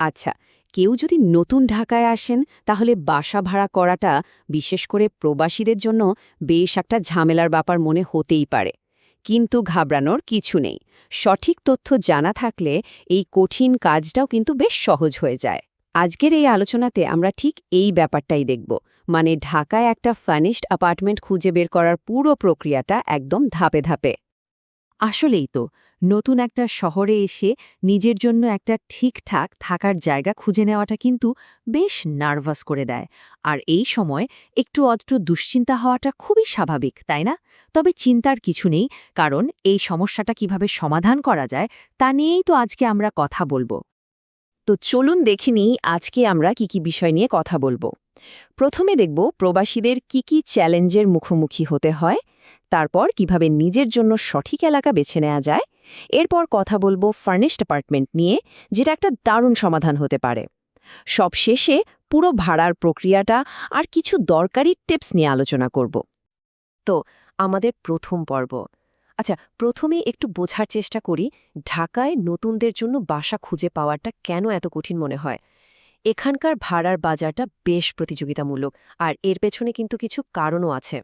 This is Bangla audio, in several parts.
আচ্ছা কেউ যদি নতুন ঢাকায় আসেন, তাহলে বাসা ভাড়া করাটা, বিশেষ করে প্রবাসীদের জন্য, বেশ একটা ঝামেলার ব্যাপার মনে হতেই পারে। কিন্তু ঘাবড়ানোর কিছু নেই। সঠিক তথ্য জানা থাকলে, এই কঠিন কাজটাও কিন্তু বেশ সহজ হয়ে যায়। আজকের এই আলোচনাতে আমরা ঠিক এই ব্যাপারটাই দেখব। মানে ঢাকায় একটা ফার্নিশড অ্যাপার্টমেন্ট খুঁজে বের করার পুরো প্রক্রিয়াটা একদম ধাপে ধাপে। আসলেই তো, নতুন একটা শহরে এসে নিজের জন্য একটা ঠিকঠাক থাকার জায়গা খুঁজে নেওয়াটা কিন্তু বেশ নার্ভাস করে দেয়। আর এই সময় একটু অদ্র দুশ্চিন্তা হওয়াটা খুবই স্বাভাবিক, তাই না? তবে চিন্তার কিছু নেই, কারণ এই সমস্যাটা কীভাবে সমাধান করা যায় তা নিয়েই তো আজকে আমরা কথা বলব। তো চলুন দেখে নিই আজকে আমরা কি কি বিষয় নিয়ে কথা বলব। প্রথমে দেখব, প্রবাসীদের কি কি চ্যালেঞ্জের মুখোমুখি হতে হয় তারপর কীভাবে নিজের জন্য সঠিক এলাকা বেছে নেওয়া যায়, এরপর কথা বলব ফার্নিশড অ্যাপার্টমেন্ট নিয়ে, যেটা একটা দারুণ সমাধান হতে পারে। সব শেষে পুরো ভাড়ার প্রক্রিয়াটা আর কিছু দরকারি টিপস নিয়ে আলোচনা করব। তো, আমাদের প্রথম পর্ব। আচ্ছা প্রথমে একটু বোঝার চেষ্টা করি, ঢাকায় নতুনদের জন্য বাসা খুঁজে পাওয়াটা কেন এত কঠিন মনে হয়? এখানকার ভাড়ার বাজারটা বেশ প্রতিযোগিতামূলক, আর এর পেছনে কিন্তু কিছু কারণও আছে।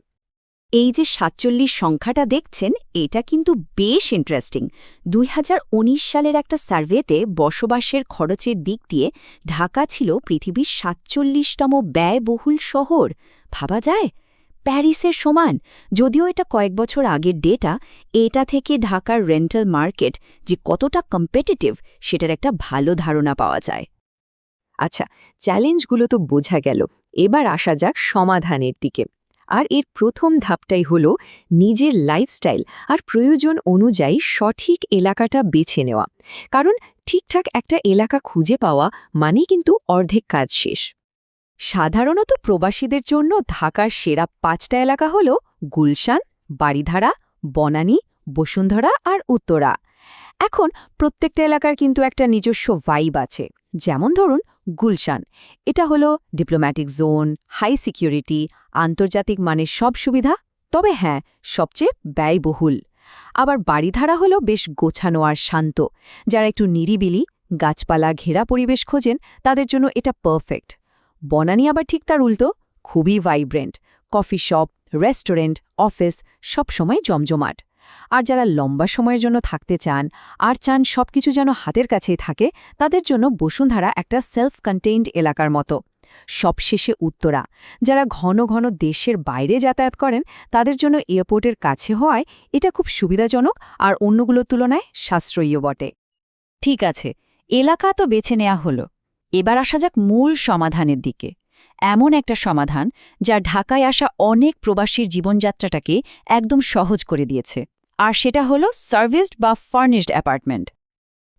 এই যে সাতচল্লিশ সংখ্যাটা দেখছেন, এটা কিন্তু বেশ ইন্টারেস্টিং দুই হাজার উনিশ সালের একটা সার্ভেতে বসবাসের খরচের দিক দিয়ে ঢাকা ছিল পৃথিবীর সাতচল্লিশতম ব্যয়বহুল শহর। ভাবা যায়? প্যারিসের সমান। যদিও এটা কয়েক বছর আগের ডেটা এটা থেকে ঢাকার রেন্টাল মার্কেট যে কতটা কম্পিটিটিভ সেটার একটা ভালো ধারণা পাওয়া যায়। আচ্ছা চ্যালেঞ্জগুলো তো বোঝা গেল। এবার আসা যাক সমাধানের দিকে। আর এর প্রথম ধাপটাই হল নিজের লাইফস্টাইল আর প্রয়োজন অনুযায়ী সঠিক এলাকাটা বেছে নেওয়া। কারণ ঠিকঠাক একটা এলাকা খুঁজে পাওয়া মানেই কিন্তু অর্ধেক কাজ শেষ। সাধারণত প্রবাসীদের জন্য ঢাকার সেরা পাঁচটা এলাকা হল গুলশান বাড়িধারা বনানী, বসুন্ধরা আর উত্তরা। এখন প্রত্যেকটা এলাকার কিন্তু একটা নিজস্ব ভাইব আছে। যেমন ধরুন গুলশান। এটা হলো ডিপ্লোম্যাটিক জোন হাই সিকিউরিটি আন্তর্জাতিক মানের সব সুবিধা। তবে হ্যাঁ সবচেয়ে ব্যয়বহুল। আবার বাড়িধারা হলো বেশ গোছানো আর শান্ত। যারা একটু নিরিবিলি, গাছপালা, ঘেরা পরিবেশ খোঁজেন, তাদের জন্য এটা পারফেক্ট বনানী আবার ঠিক তার উল্টো, খুবই vibrant coffee shop restaurant office সবসময় জমজমাট। আর যারা লম্বা সময়ের জন্য থাকতে চান আর চান সবকিছু যেন হাতের কাছেই থাকে, তাদের জন্য বসুন্ধরা একটা সেলফ কন্টেইনড এলাকার মতো। সবশেষে উত্তরা। যারা ঘন ঘন দেশের বাইরে যাতায়াত করেন, তাদের জন্য এয়ারপোর্টের কাছে হওয়ায় এটা খুব সুবিধাজনক আর অন্যগুলোর তুলনায় সাশ্রয়ীও বটে। ঠিক আছে, এলাকা তো বেছে নেওয়া হলো। এবার আসা যাক মূল সমাধানের দিকে। এমন একটা সমাধান, যা ঢাকায় আসা অনেক প্রবাসীর জীবনযাত্রাটাকে একদম সহজ করে দিয়েছে। আর সেটা হলো সার্ভিসড বা ফার্নিশড অ্যাপার্টমেন্ট।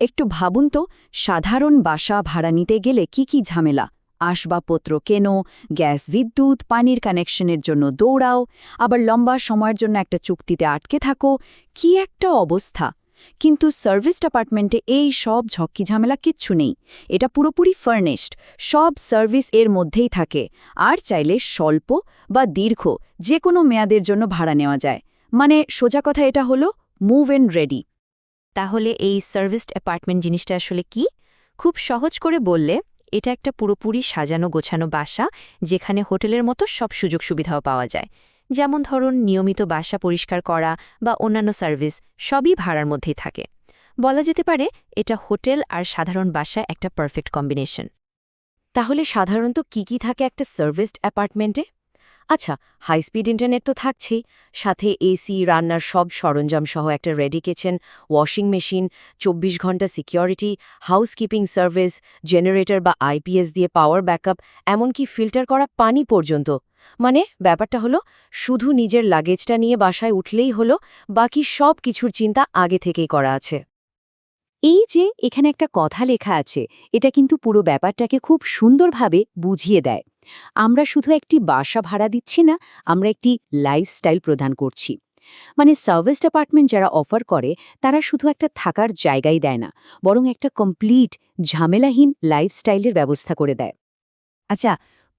একটু ভাবুন তো, সাধারণ বাসা ভাড়া নিতে গেলে কি কি ঝামেলা? আসবাবপত্র কেনো, গ্যাস, বিদ্যুৎ, পানির কানেকশনের জন্য দৌড়াও, আবার লম্বা সময়ের জন্য একটা চুক্তিতে আটকে থাকো, কি একটা অবস্থা? কিন্তু সার্ভিসড অ্যাপার্টমেন্টে এই সব ঝক্কি ঝামেলা কিচ্ছু নেই। এটা পুরোপুরি ফার্নিশড, সব সার্ভিস এর মধ্যেই থাকে। আর চাইলে স্বল্প বা দীর্ঘ যে কোনো মেয়াদের জন্য ভাড়া নেওয়া যায়। মানে সোজা কথা এটা হলো মুভ এন্ড রেডি তাহলে এই সার্ভিসড অ্যাপার্টমেন্ট জিনিসটা আসলে কি? খুব সহজ করে বললে, এটা একটা পুরোপুরি সাজানো গোছানো বাসা, যেখানে হোটেলের মতো সব সুযোগ সুবিধাও পাওয়া যায়। যেমন ধরুন, নিয়মিত বাসা পরিষ্কার করা বা অন্যান্য সার্ভিস সবই ভাড়ার মধ্যেই থাকে। বলা যেতে পারে, এটা হোটেল আর সাধারণ বাসা একটা পারফেক্ট কম্বিনেশন তাহলে সাধারণত কি কি থাকে একটা সার্ভিসড অ্যাপার্টমেন্টে আচ্ছা হাই স্পিড ইন্টারনেট তো থাকছেই। সাথে এসি, রান্নার সব সরঞ্জাম সহ একটা রেডি কিচেন, ওয়াশিং মেশিন ২৪ ঘণ্টা সিকিউরিটি, হাউসকিপিং সার্ভিস, জেনারেটর বা আইপিএস দিয়ে পাওয়ার ব্যাকআপ, এমনকি ফিল্টার করা পানি পর্যন্ত। মানে ব্যাপারটা হলো, শুধু নিজের লাগেজটা নিয়ে বাসায় উঠলেই হলো, বাকি সব কিছুর চিন্তা আগে থেকেই করা আছে। এই যে, এখানে একটা কথা লেখা আছে, এটা কিন্তু পুরো ব্যাপারটাকে খুব সুন্দরভাবে বুঝিয়ে দেয়। আমরা শুধু একটি বাসা ভাড়া দিচ্ছি না, আমরা একটি লাইফস্টাইল প্রদান করছি। মানে সার্ভিস ডিপার্টমেন্ট যারা অফার করে, তারা শুধু একটা থাকার জায়গাই দেয় না, বরং একটা কমপ্লিট ঝামেলাহীন লাইফস্টাইলের ব্যবস্থা করে দেয়। আচ্ছা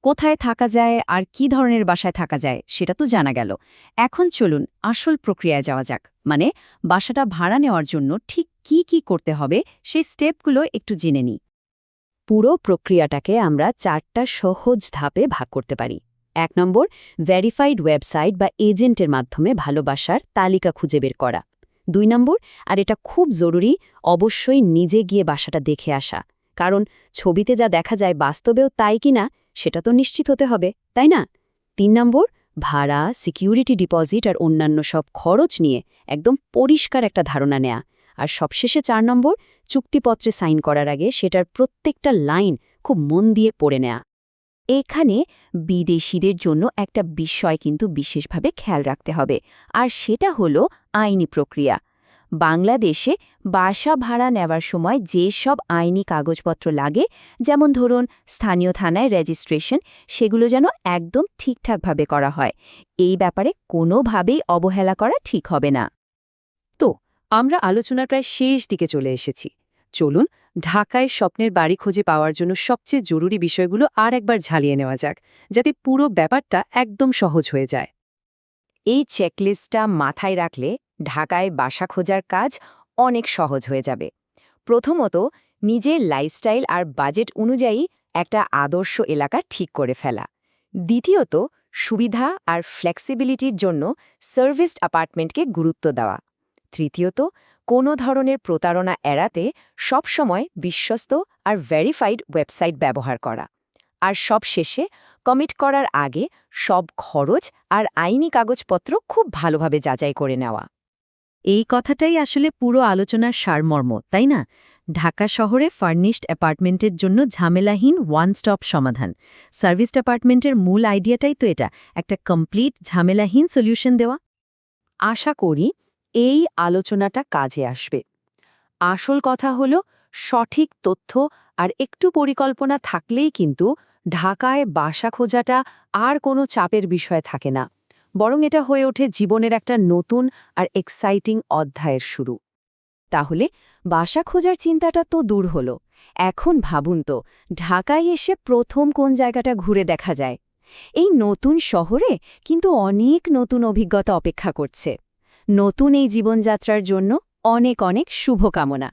কোথায় থাকা যায় আর কি ধরনের বাসায় থাকা যায় সেটা তো জানা গেল। এখন চলুন আসল প্রক্রিয়ায় যাওয়া যাক। মানে বাসাটা ভাড়া নেওয়ার জন্য ঠিক কি কি করতে হবে, সেই স্টেপগুলো একটু জেনে নিই। পুরো প্রক্রিয়াটাকে আমরা চারটা সহজ ধাপে ভাগ করতে পারি। এক নম্বর ভেরিফাইড ওয়েবসাইট বা এজেন্টের মাধ্যমে ভালোবাসার তালিকা খুঁজে বের করা। দুই নম্বর, আর এটা খুব জরুরি, অবশ্যই নিজে গিয়ে বাসাটা দেখে আসা। কারণ ছবিতে যা দেখা যায় বাস্তবেও তাই কিনা সেটা তো নিশ্চিত হতে হবে, তাই না? তিন নম্বর, ভাড়া সিকিউরিটি ডিপোজিট আর অন্যান্য সব খরচ নিয়ে একদম পরিষ্কার একটা ধারণা নেয়া। আর সবশেষে চার নম্বর, চুক্তিপত্রে সাইন করার আগে সেটার প্রত্যেকটা লাইন খুব মন দিয়ে পড়ে নেয়া। এখানে বিদেশিদের জন্য একটা বিষয় কিন্তু বিশেষভাবে খেয়াল রাখতে হবে, আর সেটা হলো আইনি প্রক্রিয়া। বাংলাদেশে বাসা ভাড়া নেওয়ার সময় যে সব আইনি কাগজপত্র লাগে, যেমন ধরুন স্থানীয় থানায় রেজিস্ট্রেশন, সেগুলো যেন একদম ঠিকঠাকভাবে করা হয়। এই ব্যাপারে কোনোভাবেই অবহেলা করা ঠিক হবে না। আমরা আলোচনার প্রায় শেষ দিকে চলে এসেছি। চলুন, ঢাকায় স্বপ্নের বাড়ি খুঁজে পাওয়ার জন্য সবচেয়ে জরুরি বিষয়গুলো আর একবার ঝালিয়ে নেওয়া যাক, যাতে পুরো ব্যাপারটা একদম সহজ হয়ে যায়। এই চেকলিস্টটা মাথায় রাখলে ঢাকায় বাসা খোঁজার কাজ অনেক সহজ হয়ে যাবে। প্রথমত, নিজের লাইফস্টাইল আর বাজেট অনুযায়ী একটা আদর্শ এলাকা ঠিক করে ফেলা। দ্বিতীয়ত, সুবিধা আর ফ্লেক্সিবিলিটির জন্য সার্ভিসড অ্যাপার্টমেন্টকে গুরুত্ব দেওয়া। তৃতীয়ত, কোনো ধরনের প্রতারণা এড়াতে সবসময় বিশ্বস্ত আর ভেরিফাইড ওয়েবসাইট ব্যবহার করা। আর সব শেষে কমিট করার আগে সব খরচ আর আইনি কাগজপত্র খুব ভালোভাবে যাচাই করে নেওয়া। এই কথাটাই আসলে পুরো আলোচনার সারমর্ম, তাই না? ঢাকা শহরে ফার্নিশড অ্যাপার্টমেন্টের জন্য ঝামেলাহীন ওয়ান স্টপ সমাধান। সার্ভিস অ্যাপার্টমেন্টের মূল আইডিয়াটাই তো এটা, একটা কমপ্লিট ঝামেলাহীন সলিউশন দেওয়া। আশা করি এই আলোচনাটা কাজে আসবে। আসল কথা হল, সঠিক তথ্য আর একটু পরিকল্পনা থাকলেই কিন্তু ঢাকায় বাসা খোঁজাটা আর কোনো চাপের বিষয় থাকে না। বরং এটা হয়ে ওঠে জীবনের একটা নতুন আর এক্সাইটিং অধ্যায়ের শুরু। তাহলে বাসা খোঁজার চিন্তাটা তো দূর হলো। এখন ভাবুন তো, ঢাকায় এসে প্রথম কোন জায়গাটা ঘুরে দেখা যায়? এই নতুন শহরে কিন্তু অনেক নতুন অভিজ্ঞতা অপেক্ষা করছে। নতুন এই জীবনযাত্রার জন্য অনেক অনেক শুভকামনা।